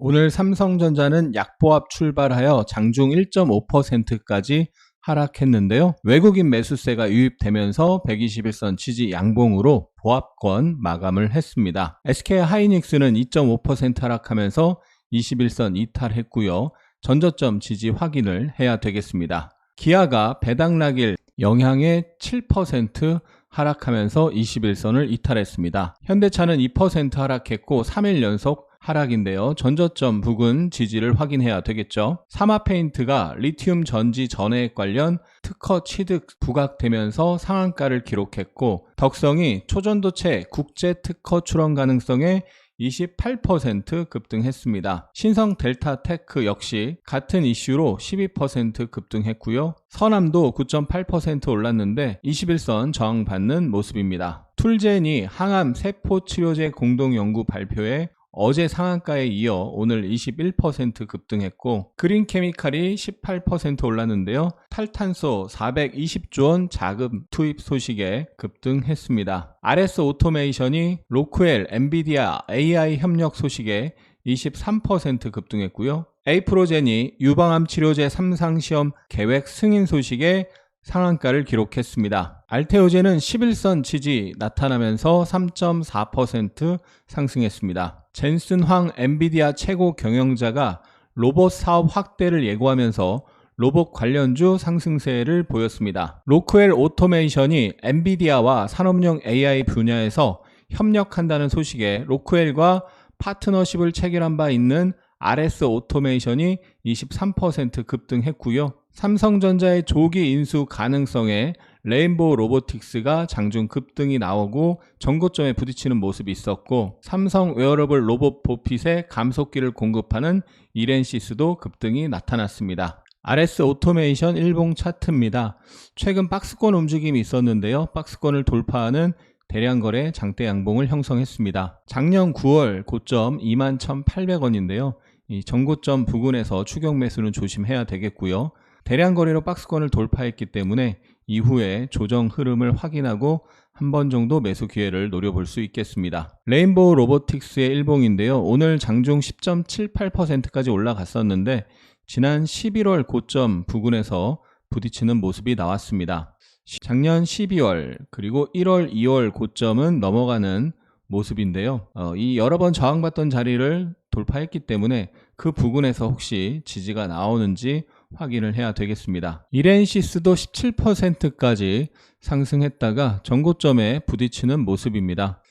오늘 삼성전자는 약보합 출발하여 장중 1.5%까지 하락했는데요. 외국인 매수세가 유입되면서 121선 지지 양봉으로 보합권 마감을 했습니다. SK 하이닉스는 2.5% 하락하면서 21선 이탈했고요. 전저점 지지 확인을 해야 되겠습니다. 기아가 배당락일 영향에 7% 하락하면서 21선을 이탈했습니다. 현대차는 2% 하락했고 3일 연속 하락인데요. 전저점 부근 지지를 확인해야 되겠죠. 사마페인트가 리튬 전지 전해액 관련 특허 취득 부각되면서 상한가를 기록했고 덕성이 초전도체 국제 특허 출원 가능성에 28% 급등했습니다. 신성 델타 테크 역시 같은 이슈로 12% 급등했고요. 서남도 9.8% 올랐는데 21선 저항받는 모습입니다. 툴젠이 항암 세포 치료제 공동 연구 발표에 어제 상한가에 이어 오늘 21% 급등했고 그린 케미칼이 18% 올랐는데요. 탈탄소 420조 원 자금 투입 소식에 급등했습니다. RS 오토메이션이 로크웰, 엔비디아 AI 협력 소식에 23% 급등했고요. 에이프로젠이 유방암 치료제 3상 시험 계획 승인 소식에 상한가를 기록했습니다. 알테오제는 11선 지지 나타나면서 3.4% 상승했습니다. 젠슨 황 엔비디아 최고 경영자가 로봇 사업 확대를 예고하면서 로봇 관련주 상승세를 보였습니다. 로크웰 오토메이션이 엔비디아와 산업용 AI 분야에서 협력한다는 소식에 로크웰과 파트너십을 체결한 바 있는 RS 오토메이션이 23% 급등했고요. 삼성전자의 조기 인수 가능성에 레인보우 로보틱스가 장중 급등이 나오고 전고점에 부딪히는 모습이 있었고 삼성 웨어러블 로봇 보핏에 감속기를 공급하는 이렌시스도 급등이 나타났습니다. RS 오토메이션 일봉 차트입니다. 최근 박스권 움직임이 있었는데요. 박스권을 돌파하는 대량 거래 장대 양봉을 형성했습니다. 작년 9월 고점 21,800원인데요. 이 전고점 부근에서 추격 매수는 조심해야 되겠고요. 대량 거래로 박스권을 돌파했기 때문에 이후에 조정 흐름을 확인하고 한 번 정도 매수 기회를 노려볼 수 있겠습니다. 레인보우 로보틱스의 일봉인데요. 오늘 장중 10.78%까지 올라갔었는데 지난 11월 고점 부근에서 부딪히는 모습이 나왔습니다. 작년 12월 그리고 1월, 2월 고점은 넘어가는 모습인데요. 어, 이 여러 번 저항받던 자리를 돌파했기 때문에 그 부근에서 혹시 지지가 나오는지 확인을 해야 되겠습니다. 이렌시스도 17%까지 상승했다가 전고점에 부딪히는 모습입니다.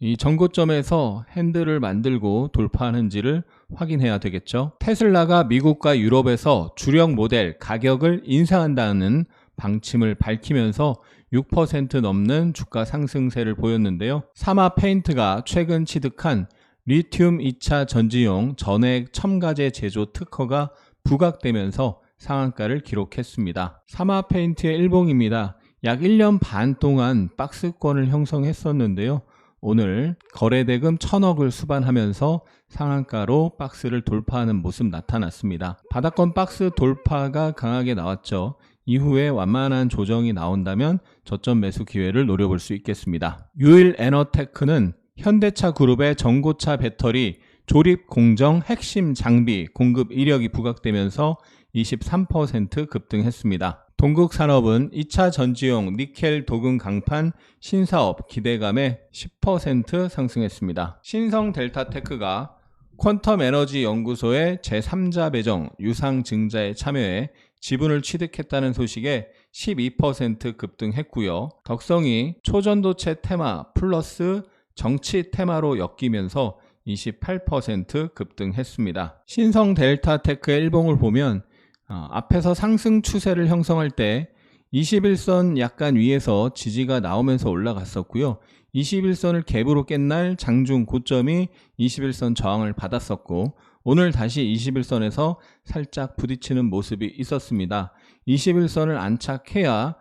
이 전고점에서 핸들을 만들고 돌파하는지를 확인해야 되겠죠. 테슬라가 미국과 유럽에서 주력 모델 가격을 인상한다는 방침을 밝히면서 6% 넘는 주가 상승세를 보였는데요. 사마 페인트가 최근 취득한 리튬 2차 전지용 전액 첨가제 제조 특허가 부각되면서 상한가를 기록했습니다. 사마 페인트의 일봉입니다. 약 1년 반 동안 박스권을 형성했었는데요. 오늘 거래대금 1000억을 수반하면서 상한가로 박스를 돌파하는 모습 나타났습니다. 바닥권 박스 돌파가 강하게 나왔죠. 이후에 완만한 조정이 나온다면 저점 매수 기회를 노려볼 수 있겠습니다. 유일 에너테크는 현대차 그룹의 전고차 배터리 조립 공정 핵심 장비 공급 이력이 부각되면서 23% 급등했습니다. 동국산업은 2차 전지용 니켈 도금 강판 신사업 기대감에 10% 상승했습니다. 신성 델타테크가 퀀텀 에너지 연구소의 제3자 배정 유상 증자에 참여해 지분을 취득했다는 소식에 12% 급등했고요. 덕성이 초전도체 테마 플러스 정치 테마로 엮이면서 28% 급등했습니다. 신성 델타테크의 일봉을 보면 어, 앞에서 상승 추세를 형성할 때 21선 약간 위에서 지지가 나오면서 올라갔었고요. 21선을 갭으로 깬 날 장중 고점이 21선 저항을 받았었고 오늘 다시 21선에서 살짝 부딪히는 모습이 있었습니다. 21선을 안착해야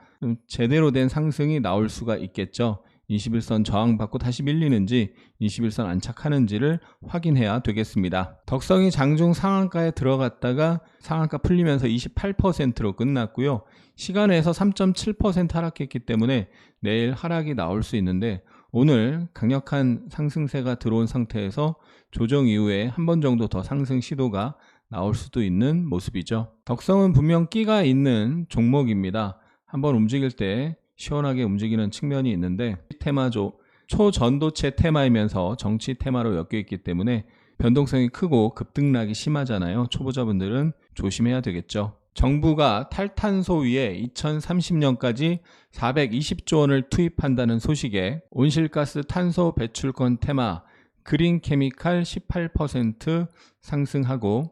제대로 된 상승이 나올 수가 있겠죠. 21선 저항받고 다시 밀리는지 21선 안착하는지를 확인해야 되겠습니다. 덕성이 장중 상한가에 들어갔다가 상한가 풀리면서 28%로 끝났고요. 시간에서 3.7% 하락했기 때문에 내일 하락이 나올 수 있는데 오늘 강력한 상승세가 들어온 상태에서 조정 이후에 한 번 정도 더 상승 시도가 나올 수도 있는 모습이죠. 덕성은 분명 끼가 있는 종목입니다. 한번 움직일 때 시원하게 움직이는 측면이 있는데 테마조 초전도체 테마이면서 정치 테마로 엮여 있기 때문에 변동성이 크고 급등락이 심하잖아요. 초보자분들은 조심해야 되겠죠. 정부가 탈탄소 위에 2030년까지 420조 원을 투입한다는 소식에 온실가스 탄소 배출권 테마 그린 케미칼 18% 상승하고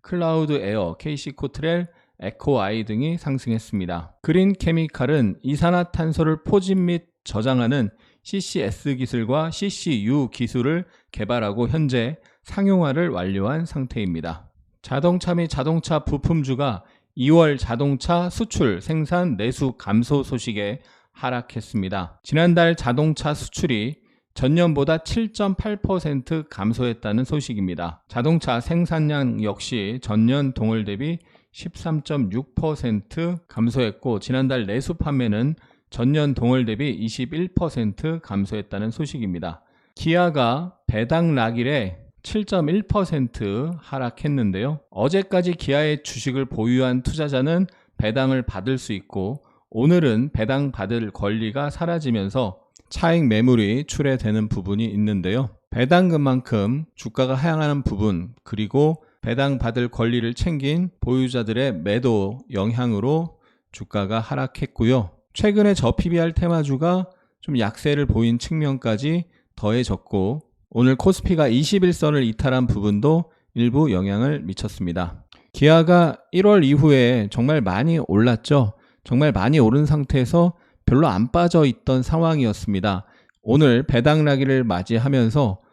클라우드 에어, KC 코트렐, 에코아이 등이 상승했습니다. 그린 케미칼은 이산화탄소를 포집 및 저장하는 CCS 기술과 CCU 기술을 개발하고 현재 상용화를 완료한 상태입니다. 자동차 및 자동차 부품주가 2월 자동차 수출 생산 내수 감소 소식에 하락했습니다. 지난달 자동차 수출이 전년보다 7.8% 감소했다는 소식입니다. 자동차 생산량 역시 전년 동월 대비 13.6% 감소했고 지난달 내수 판매는 전년 동월 대비 21% 감소했다는 소식입니다. 기아가 배당 락일에 7.1% 하락했는데요. 어제까지 기아의 주식을 보유한 투자자는 배당을 받을 수 있고 오늘은 배당 받을 권리가 사라지면서 차익 매물이 출회되는 부분이 있는데요. 배당금만큼 주가가 하향하는 부분 그리고 배당 받을 권리를 챙긴 보유자들의 매도 영향으로 주가가 하락했고요. 최근에 저 PBR 테마주가 좀 약세를 보인 측면까지 더해졌고 오늘 코스피가 21선을 이탈한 부분도 일부 영향을 미쳤습니다. 기아가 1월 이후에 정말 많이 올랐죠. 정말 많이 오른 상태에서 별로 안 빠져 있던 상황이었습니다. 오늘 배당나기를 맞이하면서 어,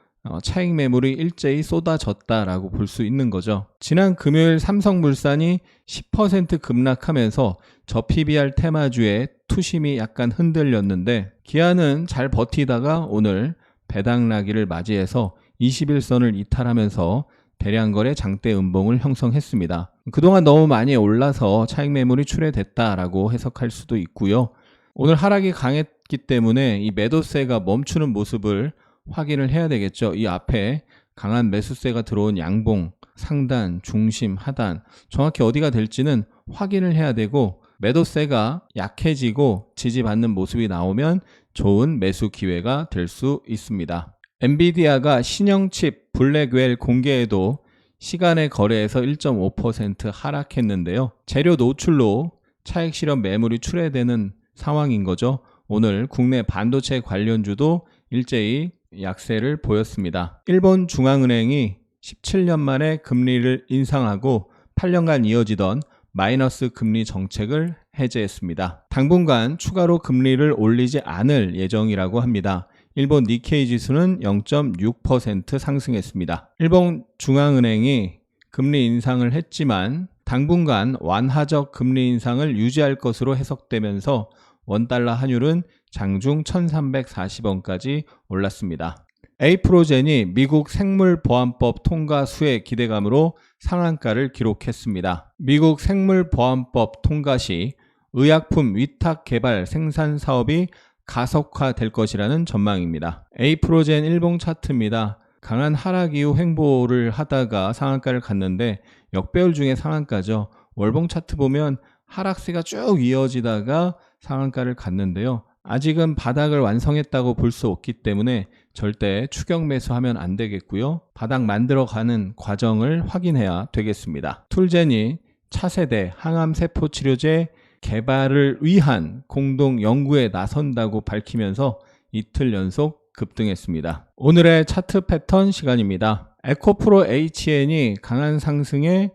차익 매물이 일제히 쏟아졌다라고 볼 수 있는 거죠. 지난 금요일 삼성물산이 10% 급락하면서 저 PBR 테마주의 투심이 약간 흔들렸는데 기아는 잘 버티다가 오늘 배당나기를 맞이해서 21선을 이탈하면서 대량 거래 장대 음봉을 형성했습니다. 그동안 너무 많이 올라서 차익 매물이 출회됐다라고 해석할 수도 있고요. 오늘 하락이 강했기 때문에 이 매도세가 멈추는 모습을 확인을 해야 되겠죠. 이 앞에 강한 매수세가 들어온 양봉, 상단, 중심, 하단 정확히 어디가 될지는 확인을 해야 되고 매도세가 약해지고 지지받는 모습이 나오면 좋은 매수 기회가 될 수 있습니다. 엔비디아가 신형칩 블랙웰 공개에도 시간의 거래에서 1.5% 하락했는데요. 재료 노출로 차익 실현 매물이 출회되는 상황인 거죠. 오늘 국내 반도체 관련주도 일제히 약세를 보였습니다. 일본 중앙은행이 17년 만에 금리를 인상하고 8년간 이어지던 마이너스 금리 정책을 해제했습니다. 당분간 추가로 금리를 올리지 않을 예정이라고 합니다. 일본 니케이 지수는 0.6% 상승했습니다. 일본 중앙은행이 금리 인상을 했지만 당분간 완화적 금리 인상을 유지할 것으로 해석되면서 원달러 환율은 장중 1340원까지 올랐습니다. 에이프로젠이 미국 생물보안법 통과 수혜 기대감으로 상한가를 기록했습니다. 미국 생물보안법 통과 시 의약품 위탁 개발 생산 사업이 가속화될 것이라는 전망입니다. 에이프로젠 일봉 차트입니다. 강한 하락 이후 횡보를 하다가 상한가를 갔는데 역배열 중에 상한가죠. 월봉 차트 보면 하락세가 쭉 이어지다가 상한가를 갔는데요. 아직은 바닥을 완성했다고 볼 수 없기 때문에 절대 추격 매수하면 안 되겠고요. 바닥 만들어가는 과정을 확인해야 되겠습니다. 툴젠이 차세대 항암세포 치료제 개발을 위한 공동 연구에 나선다고 밝히면서 이틀 연속 급등했습니다. 오늘의 차트 패턴 시간입니다. 에코프로 HN이 강한 상승에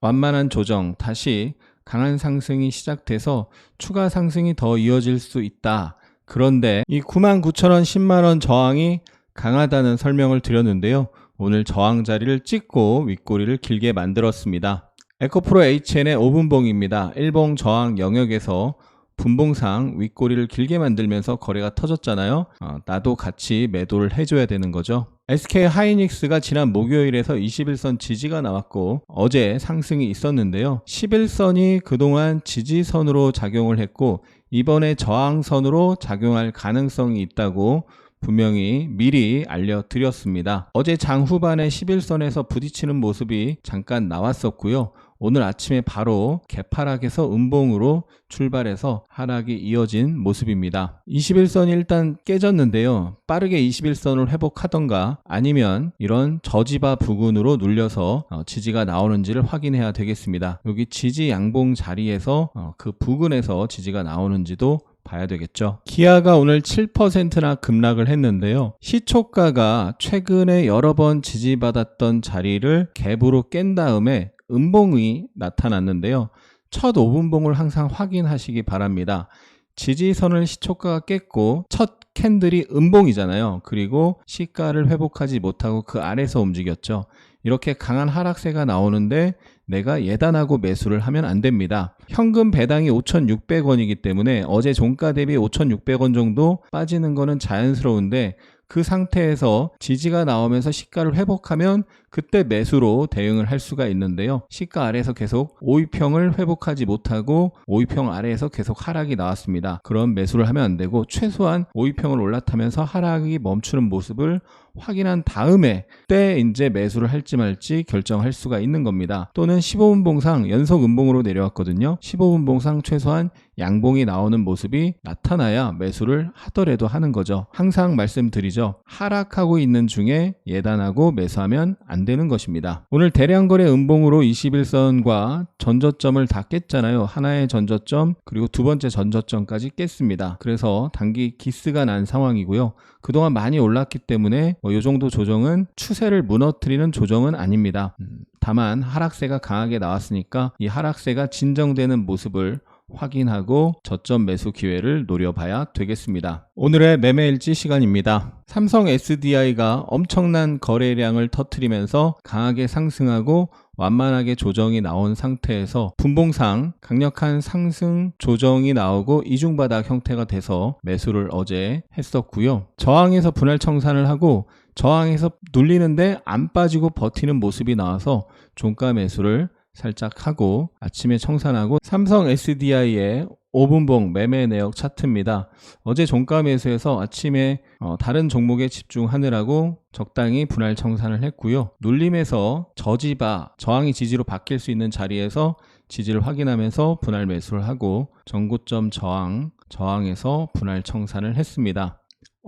완만한 조정, 다시 강한 상승이 시작돼서 추가 상승이 더 이어질 수 있다. 그런데 이 99,000원, 10만원 저항이 강하다는 설명을 드렸는데요. 오늘 저항 자리를 찍고 윗꼬리를 길게 만들었습니다. 에코프로 HN의 5분봉입니다. 1봉 저항 영역에서 분봉상 윗꼬리를 길게 만들면서 거래가 터졌잖아요. 어, 나도 같이 매도를 해줘야 되는 거죠. SK 하이닉스가 지난 목요일에서 21선 지지가 나왔고 어제 상승이 있었는데요. 11선이 그동안 지지선으로 작용을 했고 이번에 저항선으로 작용할 가능성이 있다고 분명히 미리 알려드렸습니다. 어제 장 후반에 11선에서 부딪히는 모습이 잠깐 나왔었고요. 오늘 아침에 바로 개파락에서 음봉으로 출발해서 하락이 이어진 모습입니다. 21선이 일단 깨졌는데요. 빠르게 21선을 회복하던가 아니면 이런 저지바 부근으로 눌려서 어, 지지가 나오는지를 확인해야 되겠습니다. 여기 지지 양봉 자리에서 어, 그 부근에서 지지가 나오는지도 봐야 되겠죠. 기아가 오늘 7%나 급락을 했는데요. 시초가가 최근에 여러 번 지지받았던 자리를 갭으로 깬 다음에 음봉이 나타났는데요. 첫 5분봉을 항상 확인하시기 바랍니다. 지지선을 시초가가 깼고 첫 캔들이 음봉이잖아요. 그리고 시가를 회복하지 못하고 그 아래서 움직였죠. 이렇게 강한 하락세가 나오는데 내가 예단하고 매수를 하면 안 됩니다. 현금 배당이 5,600원이기 때문에 어제 종가 대비 5,600원 정도 빠지는 거는 자연스러운데 그 상태에서 지지가 나오면서 시가를 회복하면 그때 매수로 대응을 할 수가 있는데요. 시가 아래에서 계속 5위평을 회복하지 못하고 5위평 아래에서 계속 하락이 나왔습니다. 그럼 매수를 하면 안 되고 최소한 5위평을 올라타면서 하락이 멈추는 모습을 확인한 다음에 때 이제 매수를 할지 말지 결정할 수가 있는 겁니다. 또는 15분 봉상 연속 음봉으로 내려왔거든요. 15분 봉상 최소한 양봉이 나오는 모습이 나타나야 매수를 하더라도 하는 거죠. 항상 말씀드리죠. 하락하고 있는 중에 예단하고 매수하면 안 되는 것입니다. 오늘 대량 거래 음봉으로 21선과 전저점을 다 깼잖아요. 하나의 전저점 그리고 두 번째 전저점까지 깼습니다. 그래서 단기 기스가 난 상황이고요. 그동안 많이 올랐기 때문에 뭐이 정도 조정은 추세를 무너뜨리는 조정은 아닙니다. 음, 다만 하락세가 강하게 나왔으니까 이 하락세가 진정되는 모습을 확인하고 저점 매수 기회를 노려봐야 되겠습니다. 오늘의 매매일지 시간입니다. 삼성 SDI가 엄청난 거래량을 터트리면서 강하게 상승하고 완만하게 조정이 나온 상태에서 분봉상 강력한 상승 조정이 나오고 이중바닥 형태가 돼서 매수를 어제 했었고요. 저항에서 분할 청산을 하고 저항에서 눌리는데 안 빠지고 버티는 모습이 나와서 종가 매수를 살짝 하고 아침에 청산하고 삼성 SDI의 5분봉 매매 내역 차트입니다. 어제 종가 매수에서 아침에 어, 다른 종목에 집중하느라고 적당히 분할 청산을 했고요. 눌림에서 저지바 저항이 지지로 바뀔 수 있는 자리에서 지지를 확인하면서 분할 매수를 하고 전고점 저항 저항에서 분할 청산을 했습니다.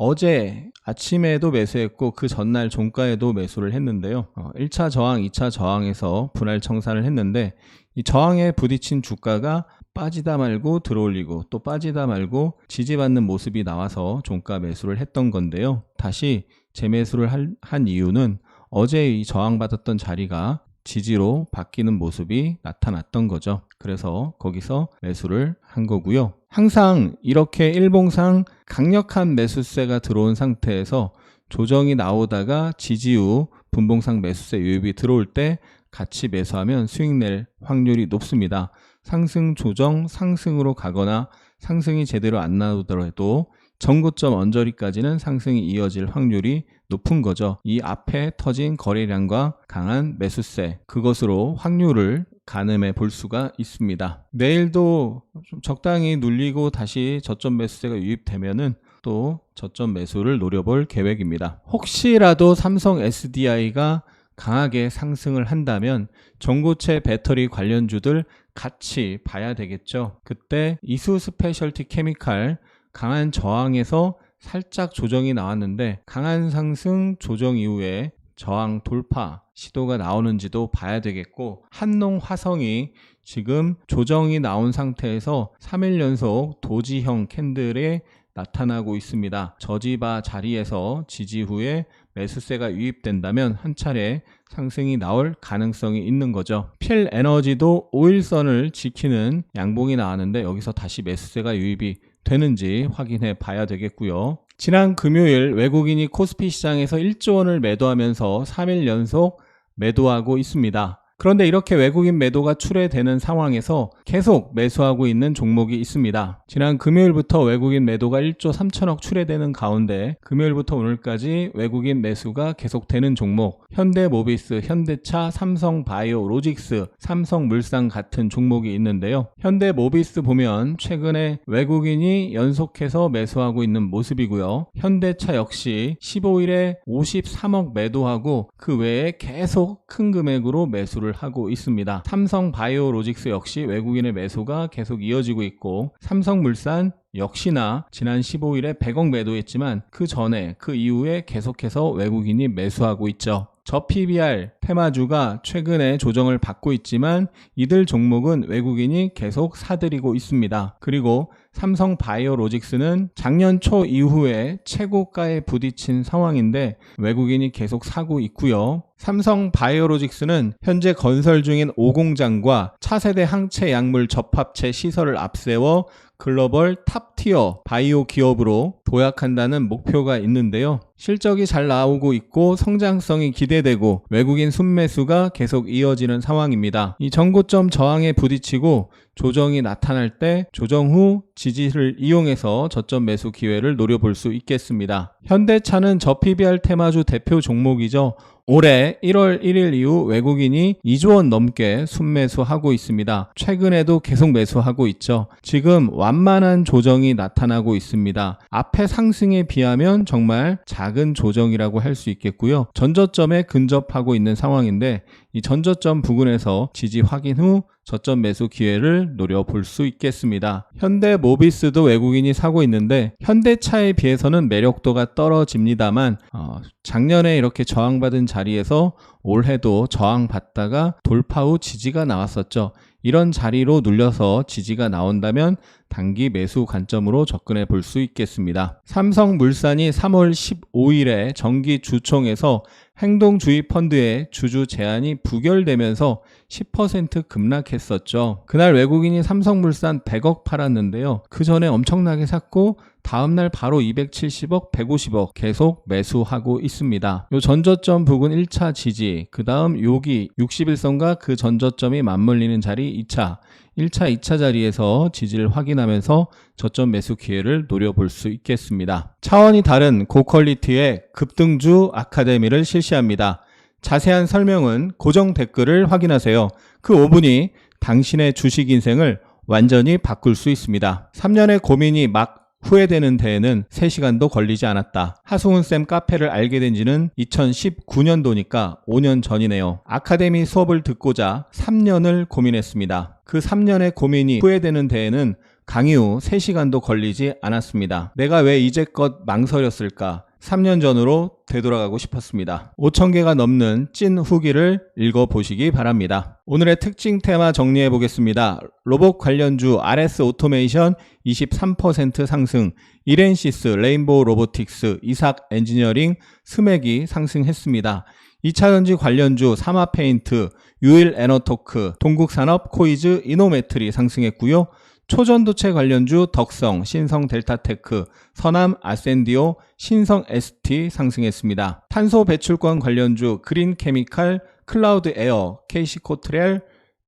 어제 아침에도 매수했고 그 전날 종가에도 매수를 했는데요. 어, 1차 저항, 2차 저항에서 분할 청산을 했는데 이 저항에 부딪힌 주가가 빠지다 말고 들어올리고 또 빠지다 말고 지지받는 모습이 나와서 종가 매수를 했던 건데요. 다시 재매수를 할, 한 이유는 어제 이 저항받았던 자리가 지지로 바뀌는 모습이 나타났던 거죠. 그래서 거기서 매수를 한 거고요. 항상 이렇게 일봉상 강력한 매수세가 들어온 상태에서 조정이 나오다가 지지 후 분봉상 매수세 유입이 들어올 때 같이 매수하면 수익 낼 확률이 높습니다. 상승 조정 상승으로 가거나 상승이 제대로 안 나오더라도 전고점 언저리까지는 상승이 이어질 확률이 높은 거죠. 이 앞에 터진 거래량과 강한 매수세, 그것으로 확률을 가늠해 볼 수가 있습니다. 내일도 좀 적당히 눌리고 다시 저점 매수세가 유입되면은 또 저점 매수를 노려볼 계획입니다. 혹시라도 삼성 SDI가 강하게 상승을 한다면 전고체 배터리 관련주들 같이 봐야 되겠죠. 그때 이수 스페셜티 케미칼 강한 저항에서 살짝 조정이 나왔는데 강한 상승 조정 이후에 저항 돌파 시도가 나오는지도 봐야 되겠고 한농 화성이 지금 조정이 나온 상태에서 3일 연속 도지형 캔들에 나타나고 있습니다. 저지바 자리에서 지지 후에 매수세가 유입된다면 한 차례 상승이 나올 가능성이 있는 거죠. 필 에너지도 5일선을 지키는 양봉이 나왔는데 여기서 다시 매수세가 유입이 되는지 확인해 봐야 되겠고요. 지난 금요일 외국인이 코스피 시장에서 1조 원을 매도하면서 3일 연속 매도하고 있습니다. 그런데 이렇게 외국인 매도가 출회되는 상황에서 계속 매수하고 있는 종목이 있습니다. 지난 금요일부터 외국인 매도가 1조 3천억 출회되는 가운데 금요일부터 오늘까지 외국인 매수가 계속되는 종목 현대모비스, 현대차, 삼성바이오, 로직스, 삼성물산 같은 종목이 있는데요. 현대모비스 보면 최근에 외국인이 연속해서 매수하고 있는 모습이고요. 현대차 역시 15일에 53억 매도하고 그 외에 계속 큰 금액으로 매수를 하고 있습니다. 삼성 바이오로직스 역시 외국인의 매수가 계속 이어지고 있고 삼성물산 역시나 지난 15일에 100억 매도했지만 그 전에 그 이후에 계속해서 외국인이 매수하고 있죠. 저 PBR 테마주가 최근에 조정을 받고 있지만 이들 종목은 외국인이 계속 사들이고 있습니다. 그리고 삼성 바이오로직스는 작년 초 이후에 최고가에 부딪힌 상황인데 외국인이 계속 사고 있고요. 삼성 바이오로직스는 현재 건설 중인 5공장과 차세대 항체 약물 접합체 시설을 앞세워 글로벌 탑티어 바이오 기업으로 도약한다는 목표가 있는데요. 실적이 잘 나오고 있고 성장성이 기대되고 외국인 순매수가 계속 이어지는 상황입니다. 이 전고점 저항에 부딪히고 조정이 나타날 때 조정 후 지지를 이용해서 저점 매수 기회를 노려볼 수 있겠습니다. 현대차는 저 PBR 테마주 대표 종목이죠. 올해 1월 1일 이후 외국인이 2조 원 넘게 순매수하고 있습니다. 최근에도 계속 매수하고 있죠. 지금 완만한 조정이 나타나고 있습니다. 앞에 상승에 비하면 정말 작은 조정이라고 할 수 있겠고요. 전저점에 근접하고 있는 상황인데 이 전저점 부근에서 지지 확인 후 저점 매수 기회를 노려볼 수 있겠습니다. 현대 모비스도 외국인이 사고 있는데 현대차에 비해서는 매력도가 떨어집니다만 어, 작년에 이렇게 저항받은 자리에서 올해도 저항받다가 돌파 후 지지가 나왔었죠. 이런 자리로 눌려서 지지가 나온다면 단기 매수 관점으로 접근해 볼 수 있겠습니다. 삼성물산이 3월 15일에 정기 주총에서 행동주의 펀드의 주주 제한이 부결되면서 10% 급락했었죠. 그날 외국인이 삼성물산 100억 팔았는데요. 그 전에 엄청나게 샀고 다음날 바로 270억, 150억 계속 매수하고 있습니다. 요 전저점 부근 1차 지지, 그 다음 여기 61선과 그 전저점이 맞물리는 자리 2차, 1차, 2차 자리에서 지지를 확인하면서 저점 매수 기회를 노려볼 수 있겠습니다. 차원이 다른 고퀄리티의 급등주 아카데미를 실시합니다. 자세한 설명은 고정 댓글을 확인하세요. 그 5분이 당신의 주식 인생을 완전히 바꿀 수 있습니다. 3년의 고민이 막 후회되는 데에는 3시간도 걸리지 않았다. 하승훈 쌤 카페를 알게 된 지는 2019년도니까 5년 전이네요. 아카데미 수업을 듣고자 3년을 고민했습니다. 그 3년의 고민이 후회되는 데에는 강의 후 3시간도 걸리지 않았습니다. 내가 왜 이제껏 망설였을까? 3년 전으로 되돌아가고 싶었습니다. 5,000개가 넘는 찐 후기를 읽어보시기 바랍니다. 오늘의 특징 테마 정리해 보겠습니다. 로봇 관련주 RS 오토메이션 23% 상승, 이렌시스, 레인보우 로보틱스, 이삭 엔지니어링, 스맥이 상승했습니다. 2차전지 관련주 사마페인트, 유일 에너토크, 동국산업, 코이즈, 이노메트리 상승했고요. 초전도체 관련주 덕성, 신성 델타테크, 서남 아센디오, 신성 ST 상승했습니다. 탄소 배출권 관련주 그린 케미칼, 클라우드 에어, 케이시 코트렐,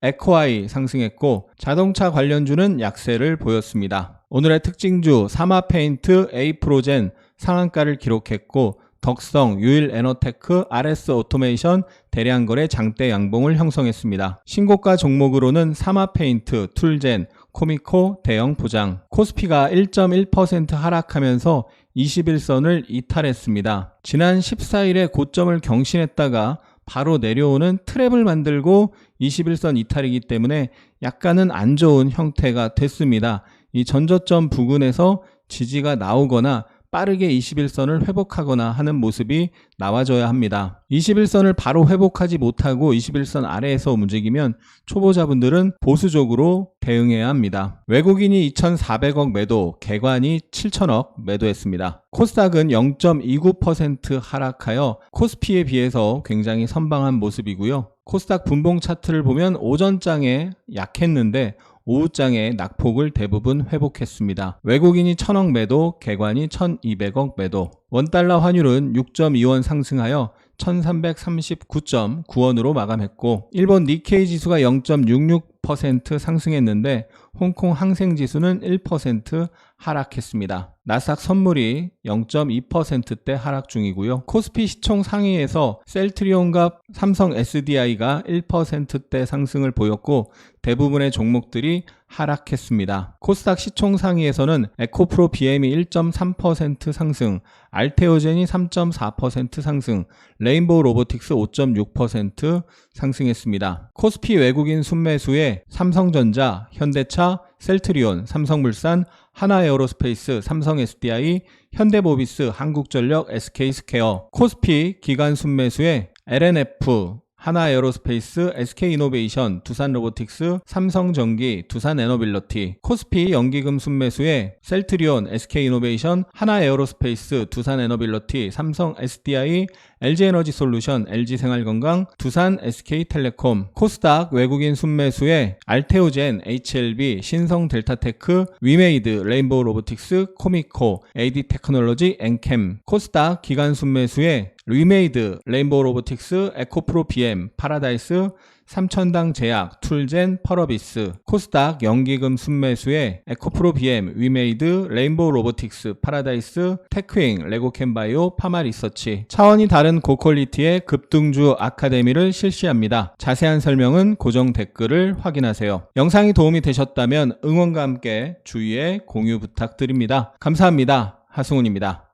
에코아이 상승했고 자동차 관련주는 약세를 보였습니다. 오늘의 특징주 사마 페인트, 에이프로젠 상한가를 기록했고 덕성, 유일 에너테크, RS 오토메이션 대량거래 장대 양봉을 형성했습니다. 신고가 종목으로는 사마페인트, 툴젠, 코미코 대형 보장, 코스피가 1.1% 하락하면서 21선을 이탈했습니다. 지난 14일에 고점을 경신했다가 바로 내려오는 트랩을 만들고 21선 이탈이기 때문에 약간은 안 좋은 형태가 됐습니다. 이 전저점 부근에서 지지가 나오거나 빠르게 21선을 회복하거나 하는 모습이 나와줘야 합니다. 21선을 바로 회복하지 못하고 21선 아래에서 움직이면 초보자분들은 보수적으로 대응해야 합니다. 외국인이 2,400억 매도, 개관이 7천억 매도했습니다. 코스닥은 0.29% 하락하여 코스피에 비해서 굉장히 선방한 모습이고요. 코스닥 분봉 차트를 보면 오전장에 약했는데 오후장에 낙폭을 대부분 회복했습니다. 외국인이 1000억 매도, 개관이 1200억 매도. 원달러 환율은 6.2원 상승하여 1339.9원으로 마감했고 일본 니케이 지수가 0.66% 상승했는데 홍콩 항생 지수는 1% 하락했습니다. 나스닥 선물이 0.2%대 하락 중이고요. 코스피 시총 상위에서 셀트리온과 삼성 SDI가 1%대 상승을 보였고 대부분의 종목들이 하락했습니다. 코스닥 시총 상위에서는 에코프로 BM이 1.3% 상승, 알테오젠이 3.4% 상승, 레인보우 로보틱스 5.6% 상승했습니다. 코스피 외국인 순매수에 삼성전자, 현대차, 셀트리온, 삼성물산, 하나에어로스페이스, 삼성 SDI, 현대모비스, 한국전력, SK스퀘어, 코스피 기간 순매수에 LNF, 하나 에어로스페이스, SK이노베이션, 두산로보틱스, 삼성전기, 두산에너빌러티, 코스피 연기금 순매수에 셀트리온, SK이노베이션, 하나 에어로스페이스, 두산에너빌러티, 삼성 SDI, LG에너지솔루션, LG생활건강, 두산 SK텔레콤, 코스닥 외국인 순매수에 알테오젠, HLB, 신성델타테크, 위메이드, 레인보우 로보틱스, 코미코, AD테크놀로지, 엔캠, 코스닥 기간 순매수에 리메이드, 레인보우 로보틱스, 에코프로 BM, 파라다이스, 삼천당 제약, 툴젠, 펄어비스, 코스닥 연기금 순매수에 에코프로 BM, 위메이드, 레인보우 로보틱스, 파라다이스, 테크잉, 레고캔바이오, 파마리서치 차원이 다른 고퀄리티의 급등주 아카데미를 실시합니다. 자세한 설명은 고정 댓글을 확인하세요. 영상이 도움이 되셨다면 응원과 함께 주위에 공유 부탁드립니다. 감사합니다. 하승훈입니다.